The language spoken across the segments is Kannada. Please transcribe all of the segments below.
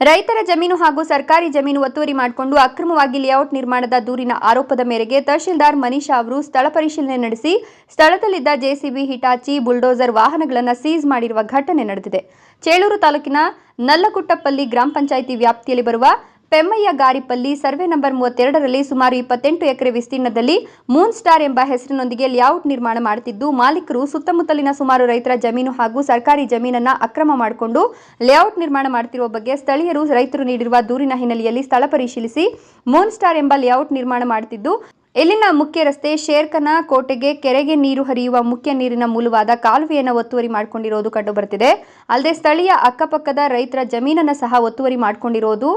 ರೈತರ ಜಮೀನು ಹಾಗೂ ಸರ್ಕಾರಿ ಜಮೀನು ಒತ್ತುವರಿ ಮಾಡಿಕೊಂಡು ಅಕ್ರಮವಾಗಿ ಲೇಔಟ್ ನಿರ್ಮಾಣದ ದೂರಿನ ಆರೋಪದ ಮೇರೆಗೆ ತಹಶೀಲ್ದಾರ್ ಮನೀಷಾ ಅವರು ಸ್ಥಳ ಪರಿಶೀಲನೆ ನಡೆಸಿ ಸ್ಥಳದಲ್ಲಿದ್ದ ಜೆಸಿಬಿ, ಹಿಟಾಚಿ, ಬುಲ್ಡೋಸರ್ ವಾಹನಗಳನ್ನು ಸೀಸ್ ಮಾಡಿರುವ ಘಟನೆ ನಡೆದಿದೆ. ಚೇಳೂರು ತಾಲೂಕಿನ ನಲ್ಲಕುಟ್ಟಪಲ್ಲಿ ಗ್ರಾಮ ಪಂಚಾಯಿತಿ ವ್ಯಾಪ್ತಿಯಲ್ಲಿ ಬರುವ ಪೆಮ್ಮಯ್ಯ ಗಾರಿಪಲ್ಲಿ ಸರ್ವೆ ನಂಬರ್ ಮೂವತ್ತೆರಡರಲ್ಲಿ ಸುಮಾರು ಇಪ್ಪತ್ತೆಂಟು ಎಕರೆ ವಿಸ್ತೀರ್ಣದಲ್ಲಿ ಮೂನ್ ಸ್ಟಾರ್ ಎಂಬ ಹೆಸರಿನೊಂದಿಗೆ ಲೇಔಟ್ ನಿರ್ಮಾಣ ಮಾಡುತ್ತಿದ್ದು, ಮಾಲೀಕರು ಸುತ್ತಮುತ್ತಲಿನ ಸುಮಾರು ರೈತರ ಜಮೀನು ಹಾಗೂ ಸರ್ಕಾರಿ ಜಮೀನನ್ನ ಅಕ್ರಮ ಮಾಡಿಕೊಂಡು ಲೇಔಟ್ ನಿರ್ಮಾಣ ಮಾಡುತ್ತಿರುವ ಬಗ್ಗೆ ಸ್ಥಳೀಯರು ರೈತರು ನೀಡಿರುವ ದೂರಿನ ಹಿನ್ನೆಲೆಯಲ್ಲಿ ಸ್ಥಳ ಪರಿಶೀಲಿಸಿ ಮೂನ್ ಸ್ಟಾರ್ ಎಂಬ ಲೇಔಟ್ ನಿರ್ಮಾಣ ಮಾಡುತ್ತಿದ್ದು ಇಲ್ಲಿನ ಮುಖ್ಯ ರಸ್ತೆ ಶೇರ್ಕನ ಕೋಟೆಗೆ ಕೆರೆಗೆ ನೀರು ಹರಿಯುವ ಮುಖ್ಯ ನೀರಿನ ಮೂಲವಾದ ಕಾಲುವೆಯನ್ನು ಒತ್ತುವರಿ ಮಾಡಿಕೊಂಡಿರೋದು ಕಂಡುಬರುತ್ತಿದೆ. ಅಲ್ಲದೆ ಸ್ಥಳೀಯ ಅಕ್ಕಪಕ್ಕದ ರೈತರ ಜಮೀನನ್ನು ಸಹ ಒತ್ತುವರಿ ಮಾಡಿಕೊಂಡಿರೋದು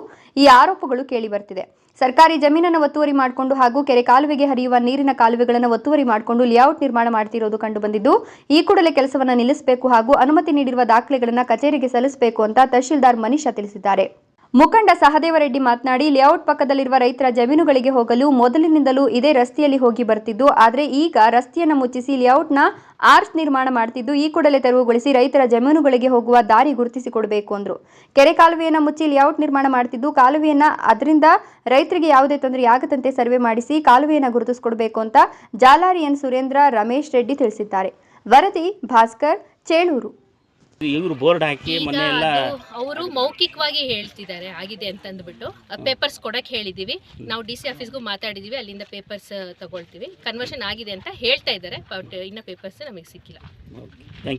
ಈ ಆರೋಪಗಳು ಕೇಳಿಬರ್ತಿದೆ ಸರ್ಕಾರಿ ಜಮೀನನ್ನು ಒತ್ತುವರಿ ಮಾಡಿಕೊಂಡು ಹಾಗೂ ಕೆರೆ ಕಾಲುವೆಗೆ ಹರಿಯುವ ನೀರಿನ ಕಾಲುವೆಗಳನ್ನು ಒತ್ತುವರಿ ಮಾಡಿಕೊಂಡು ಲೇಔಟ್ ನಿರ್ಮಾಣ ಮಾಡ್ತಿರೋದು ಕಂಡುಬಂದಿದ್ದು, ಈ ಕೂಡಲೇ ಕೆಲಸವನ್ನು ನಿಲ್ಲಿಸಬೇಕು ಹಾಗೂ ಅನುಮತಿ ನೀಡಿರುವ ದಾಖಲೆಗಳನ್ನು ಕಚೇರಿಗೆ ಸಲ್ಲಿಸಬೇಕು ಅಂತ ತಹಶೀಲ್ದಾರ್ ಮನೀಷಾ ತಿಳಿಸಿದ್ದಾರೆ. ಮುಖಂಡ ಸಹದೇವರೆಡ್ಡಿ ಮಾತನಾಡಿ, ಲೇಔಟ್ ಪಕ್ಕದಲ್ಲಿರುವ ರೈತರ ಜಮೀನುಗಳಿಗೆ ಹೋಗಲು ಮೊದಲಿನಿಂದಲೂ ಇದೇ ರಸ್ತೆಯಲ್ಲಿ ಹೋಗಿ ಬರ್ತಿದ್ದು. ಆದರೆ ಈಗ ರಸ್ತೆಯನ್ನು ಮುಚ್ಚಿಸಿ, ಲೇಔಟ್ನ ಆರ್ಚ್ ನಿರ್ಮಾಣ ಮಾಡ್ತಿದ್ದು, ಈ ಕೂಡಲೇ ತೆರವುಗೊಳಿಸಿ ರೈತರ ಜಮೀನುಗಳಿಗೆ ಹೋಗುವ ದಾರಿ ಗುರುತಿಸಿಕೊಡಬೇಕು ಅಂದರು. ಕೆರೆ ಕಾಲುವೆಯನ್ನು ಮುಚ್ಚಿ ಲೇಔಟ್ ನಿರ್ಮಾಣ ಮಾಡ್ತಿದ್ದು, ಕಾಲುವೆಯನ್ನು ಅದರಿಂದ ರೈತರಿಗೆ ಯಾವುದೇ ತೊಂದರೆ ಆಗದಂತೆ ಸರ್ವೆ ಮಾಡಿಸಿ ಕಾಲುವೆಯನ್ನು ಗುರುತಿಸಿಕೊಡಬೇಕು ಅಂತ ಜಾಲಾರಿ ಎನ್ ಸುರೇಂದ್ರ ರಮೇಶ್ ರೆಡ್ಡಿ ತಿಳಿಸಿದ್ದಾರೆ. ವರದಿ ಭಾಸ್ಕರ್, ಚೇಳೂರು. ಇವರು ಬೋರ್ಡ್ ಹಾಕಿ ಮೊನ್ನೆ ಎಲ್ಲ ಅವರು ಮೌಖಿಕವಾಗಿ ಹೇಳ್ತಿದ್ದಾರೆ ಆಗಿದೆ ಅಂತ ಅಂದ್ಬಿಟ್ಟು ಪೇಪರ್ಸ್ ಕೊಡಕ್ಕೆ ಹೇಳಿದ್ದೀವಿ ನಾವು ಡಿ ಸಿ ಆಫೀಸ್ಗೂ ಮಾತಾಡಿದೀವಿ ಅಲ್ಲಿಂದ ಪೇಪರ್ಸ್ ತಗೊಳ್ತೀವಿ. ಕನ್ವರ್ಷನ್ ಆಗಿದೆ ಅಂತ ಹೇಳ್ತಾ ಇದ್ದಾರೆ ಬಟ್ ಇನ್ನ ಪೇಪರ್ಸ್ ನಮಗೆ ಸಿಕ್ಕಿಲ್ಲ. Thank you